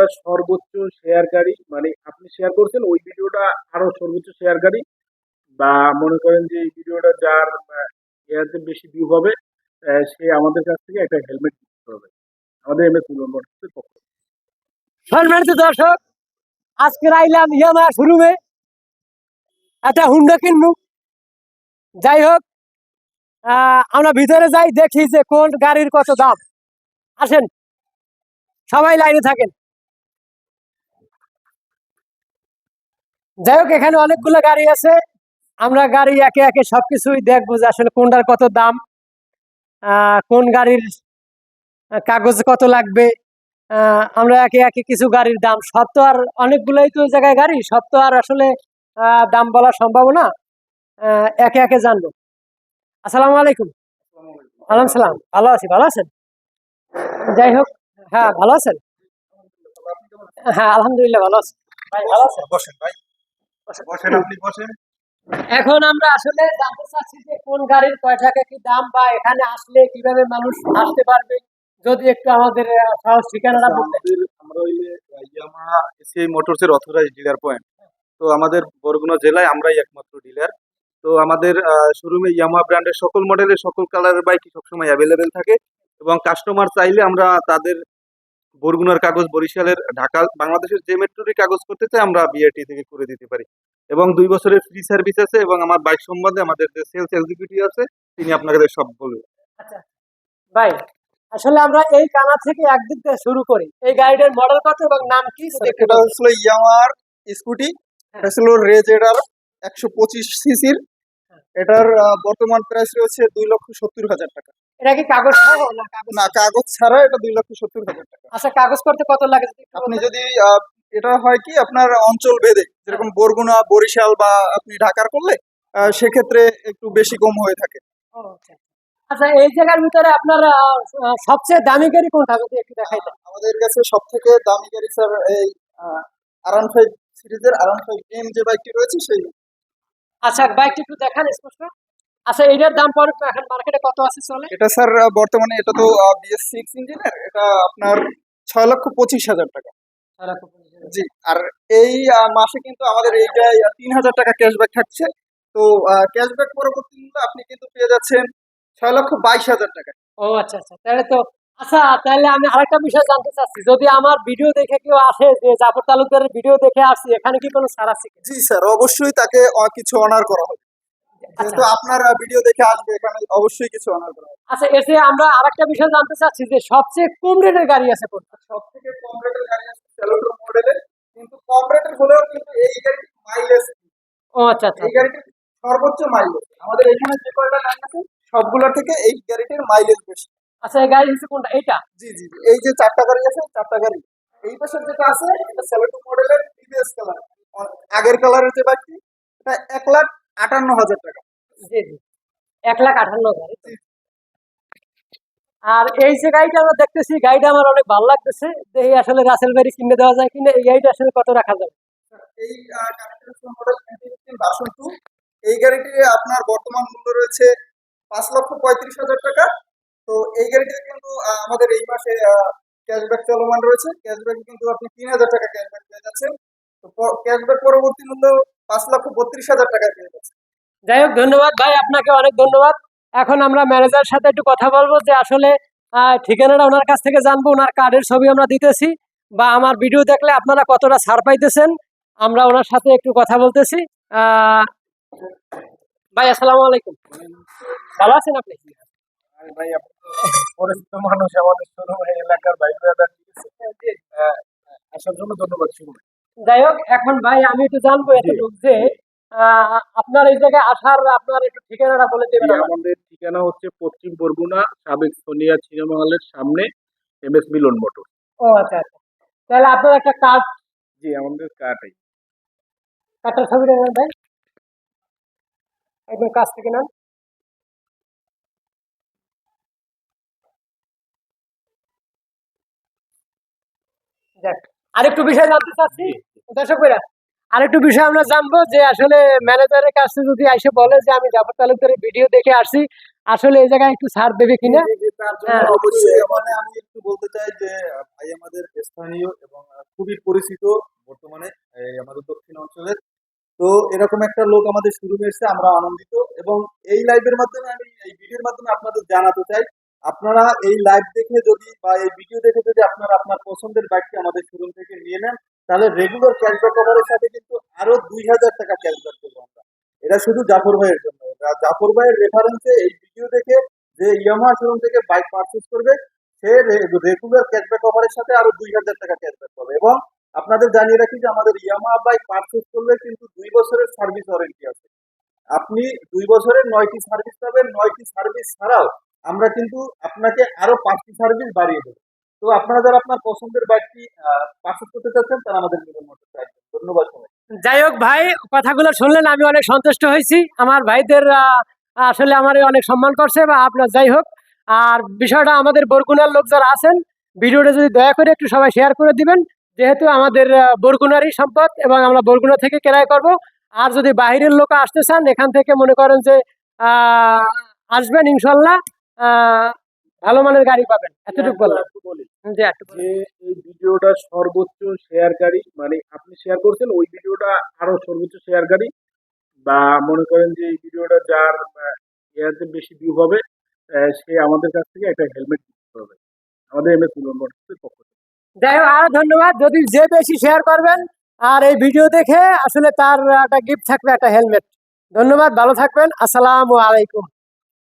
ভিডিওটা সর্বোচ্চ শেয়ারকারী মানে আপনি শেয়ার করছেন, ওই ভিডিওটা আরও সর্বোচ্চ শেয়ারকারী বা মনে করেন যে এই ভিডিওটা যার এয়াতে বেশি ভিউ হবে সে আমাদের কাছ থেকে একটা হেলমেট দিতে হবে। আমাদের এম এস মোটরসের পক্ষ। সম্মানিত দর্শক, আজকে আইলাম ইয়ামা শোরুমে। একটা হুন্ডা কিনবো। যাই হোক আমরা ভিতরে যাই, দেখি যে কোন গাড়ির কত দাম। আসেন, সবাই লাইনে থাকেন। যাই হোক, এখানে অনেকগুলো গাড়ি আছে। আমরা গাড়ি একে একে সবকিছুই দেখব যে আসলে কোনটার কত দাম কোন গাড়ির কাগজ কত লাগবে। আমরা একে একে কিছু গাড়ির দাম। সব তো আর অনেকগুলোই তো জায়গায় গাড়ি, সব তো আর আসলে দাম বলা সম্ভব না। একে একে জানব। আসসালামু আলাইকুম। আলাম সালাম। ভালো আছি, ভালো আছেন? যাই হোক হ্যাঁ ভালো আছেন? হ্যাঁ আলহামদুলিল্লাহ ভালো আছি। ভাই, ভালো আছেন? বসেন, ভাই। বসেন আপনি বসেন। এখন আমরা আসলে জানতে চাচ্ছি যে কোন গাড়ির কয় টাকা কি দাম বা এখানে আসলে কীভাবে মানুষ আসতে পারবে যদি একটু আমাদের সহজ ঠিকানাটা বলতেন আমরা হইলে ইয়ামাহা এসিআই মোটরস এর অথরাইজ ডিলার পয়েন্ট তো আমাদের বরগুনা জেলায় আমরাই একমাত্র ডিলার তো আমাদের শোরুমে ইয়ামাহা ব্র্যান্ডের সকল মডেলের সকল কালারের বাইক সবসময় অ্যাভেলেবেল থাকে এবং কাস্টমার চাইলে আমরা তাদের বরগুনার কাগজ বরিশালের ঢাকা বাংলাদেশের যে মেট্রোরই কাগজ করতে চাই আমরা বিআরটি থেকে করে দিতে পারি। এবং দুই বছরের ফ্রি সার্ভিস আছে এবং আমার বাইক সম্বন্ধে আমাদের যে সেলস এক্সিকিউটিভ আছে তিনি আপনাদের সব বলবেন আচ্ছা। ভাই আসলে আমরা এই কানা থেকে একদিক থেকে শুরু করি। এই গাড়িটার মডেল কত এবং নাম কি? এটা হচ্ছিল ইয়ামার স্কুটি। এটা ছিল রেজেডার একশো পঁচিশ সিসির এটার বর্তমান প্রাইস রয়েছে দুই লক্ষ সত্তর হাজার টাকা। এটা কি কাগজ না কাগজ না? কাগজ ছাড়া এটা দুই লক্ষ সত্তর হাজার টাকা। আচ্ছা কাগজ করতে কত লাগে? আপনি যদি এটা হয় কি আপনার অঞ্চল ভেদে যেরকম বরগুনা বরিশাল বা আপনি ঢাকার করলে সেক্ষেত্রে একটু বেশি কম হয়ে থাকে। আচ্ছা আচ্ছা। এই জায়গার ভিতরে আপনার সবচেয়ে দামি গাড়ি কোনটা? যদি একটু দেখাই আমাদের কাছে সব থেকে দামি গাড়ি স্যার এই আরান ফাইভ সিরিজের আরান ফাইভ এম যে বাইকটি রয়েছে সেই আচ্ছা বাইকটা একটু দেখান স্পষ্ট। আচ্ছা এটার দাম পড়ে এখন মার্কেটে কত আছে চলে? এটা স্যার বর্তমানে এটা তো বিএস সিক্স ইঞ্জিনের এটা আপনার ছয় লক্ষ পঁচিশ হাজার টাকা। জি আর এই মাসে কিন্তু আমাদের এইটাই তিন হাজার টাকা ক্যাশব্যাক থাকছে। তো ক্যাশব্যাক পরবর্তী মূল্য আপনি কিন্তু পেয়ে যাচ্ছেন ছয় লক্ষ বাইশ হাজার টাকা ও আচ্ছা আচ্ছা তাহলে তো আচ্ছা তাহলে আমি আরেকটা বিষয় জানতে চাচ্ছি। যদি আমার ভিডিও দেখে কেউ আসে যে জাফর তালুকদারের ভিডিও দেখে আসছি এখানে কি কোনো ছাড় আছে জি স্যার অবশ্যই তাকে কিছু অনার করা হবে। যেহেতু আচ্ছা আপনার ভিডিও দেখে আসবে এখানে অবশ্যই কিছু অনার করা হবে। আচ্ছা এসে আমরা আরেকটা বিষয় জানতে চাচ্ছি যে সবচেয়ে কম রেটের গাড়ি আছে কোনটা? থেকে কম রেটের গাড়ি আছে সেলোটো মডেলের কিন্তু কম রেটের হলেও কিন্তু এই মাইলেজ ও আচ্ছা আচ্ছা। এই গাড়িটির সর্বোচ্চ মাইলেজ আমাদের এখানে যে কয়টা গাড়ি আছে সবগুলোর থেকে এই গাড়িটির মাইলেজ বেশি। আচ্ছা এই গাড়ি হচ্ছে কোনটা? এটা জি জি। এই যে চারটা গাড়ি আছে চারটা গাড়ি। এই পাশের যেটা আছে এটা সেভেন্টি মডেলের টিভিএস কালার আগের কালারের যে বাইকটি এটা এক লাখ আটান্ন হাজার টাকা। জি জি। এক লাখ আঠান্ন হাজার। আর এই যে গাড়িটা আমরা দেখতেছি গাড়িটা আমার অনেক ভালো লাগতেছে। দেখি আসলে রাসেল গাড়ি কিনে দেওয়া যায় কিনা এই গাড়িটা আসলে কত রাখা যাবে এই মডেল এই গাড়িটি আপনার বর্তমান মূল্য রয়েছে পাঁচ লক্ষ পঁয়ত্রিশ হাজার টাকা। তো এই গাড়িটিতে কিন্তু আমাদের এই মাসে ক্যাশব্যাক চলমান রয়েছে। ক্যাশব্যাকে কিন্তু আপনি তিন হাজার টাকা ক্যাশব্যাক পেয়ে যাচ্ছেন। তো ক্যাশব্যাক পরবর্তী মূল্য পাঁচ লক্ষ বত্রিশ হাজার টাকা পেয়ে যাচ্ছেন। যাই হোক, ধন্যবাদ ভাই, আপনাকে অনেক ধন্যবাদ। এখন আমরা ম্যানেজারের সাথে একটু কথা বলব যে আসলে ঠিকানাটা ওনার কাছ থেকে জানব, ওনার কার্ডের ছবি আমরা দিতেছি, বা আমার ভিডিও দেখলে আপনারা কতটা ছাড় পাইতেছেন, আমরা ওনার সাথে একটু কথা বলতেছি। ভাই, আসসালামু আলাইকুম। ভালো আছেন আপনি? আরে ভাই পরিচিত মানুষ আমাদের শোরুমে এলাকার ভাই ব্রাদার আসার জন্য ধন্যবাদ শুভ যাই হোক এখন ভাই আমি একটু জানব এতটুকু যে আপনার এই জায়গায় আসার আপনার একটু ঠিকানাটা বলে দেবেন আমাদের ঠিকানা হচ্ছে পশ্চিম বরগুনা সাবেক সোনিয়া সিনেমা হলের সামনে এম এস মিলন মোটর। ও আচ্ছা আচ্ছা। তাহলে আপনার একটা কার্ড। জি আমাদের কাটাই কার্ডটার ছবিটা নেন ভাই। একদম কাছ থেকে নেন। আরেকটু বিষয় জানতে চাচ্ছি দর্শক ভাইরা আরেকটু বিষয় আমরা জানব যে আসলে ম্যানেজারের কাছে যদি এসে বলে যে আমি জাফর তালুকদারের ভিডিও দেখে আসছি আসলে এই জায়গায় একটু ছাড় দেবে কিনা? হ্যাঁ। অবশ্যই মানে আমি একটু বলতে চাই যে ভাই আমাদের স্থানীয় এবং খুবই পরিচিত বর্তমানে আমাদের দক্ষিণ অঞ্চলের। তো এরকম একটা লোক আমাদের শুরু হয়েছে আমরা আনন্দিত। এবং এই লাইভের মাধ্যমে আমি এই ভিডিওর মাধ্যমে আপনাদের জানাতে চাই আপনারা এই লাইভ দেখে যদি বা এই ভিডিও দেখে যদি আপনারা আপনার পছন্দের বাইকটি আমাদের শোরুম থেকে নিয়ে নেন, তাহলে রেগুলার ক্যাশব্যাক কভারের সাথে কিন্তু আরও দুই হাজার টাকা ক্যাশব্যাক করব আমরা। এটা শুধু জাফর ভাইয়ের জন্য। জাফর ভাইয়ের রেফারেন্সে এই ভিডিও দেখে যে ইয়ামাহা শোরুম থেকে বাইক পারচেস করবে, সে রেগুলার ক্যাশব্যাক অফারের সাথে আরও দুই হাজার টাকা ক্যাশব্যাক পাবে। এবং আপনাদের জানিয়ে রাখি যে আমাদের ইয়ামাহা বাইক পারচেস করলে কিন্তু দুই বছরের সার্ভিস ওয়ারেন্টি আছে। আপনি দুই বছরের নয়টি সার্ভিস পাবেন, নয়টি সার্ভিস ছাড়াও আমরা কিন্তু আপনাকে আরও পাঁচটি সার্ভিস বাড়িয়ে দেবো। তো আপনারা যারা আপনার পছন্দের বাইকটি পারচেজ করতে চাচ্ছেন, তারা আমাদের মোটর চাইবেন ধন্যবাদ যাই হোক ভাই, কথাগুলো শুনলেন, আমি অনেক সন্তুষ্ট হয়েছি। আমার ভাইদের আসলে আমার অনেক সম্মান করছে বা আপনার যাই হোক। আর বিষয়টা আমাদের বরগুনার লোক যারা আছেন, ভিডিওটা যদি দয়া করে একটু সবাই শেয়ার করে দিবেন। যেহেতু আমাদের বরগুনারই সম্পদ এবং আমরা বরগুনা থেকে ক্রয় করব। আর যদি বাইরের লোক আসতে চান, এখান থেকে মনে করেন যে আসবেন ইনশাল্লাহ। ভালো মানের গাড়ি পাবেন এতটুকু বললাম একটু বলি। জি একটু বলুন। যে এই ভিডিওটা সর্বোচ্চ শেয়ারকারী মানে আপনি শেয়ার করছেন ওই ভিডিওটা আরও সর্বোচ্চ শেয়ারকারী বা মনে করেন যে এই ভিডিওটা যার ইয়াতে বেশি ভিউ হবে সে আমাদের কাছ থেকে একটা হেলমেট দিতে হবে আমাদের এম এস মোটরসের পক্ষ থেকে। যাই হোক আরও ধন্যবাদ। যদি যে বেশি শেয়ার করবেন আর এই ভিডিও দেখে আসলে তার একটা গিফট থাকবে একটা হেলমেট ধন্যবাদ ভালো থাকবেন। আসসালামু আলাইকুম।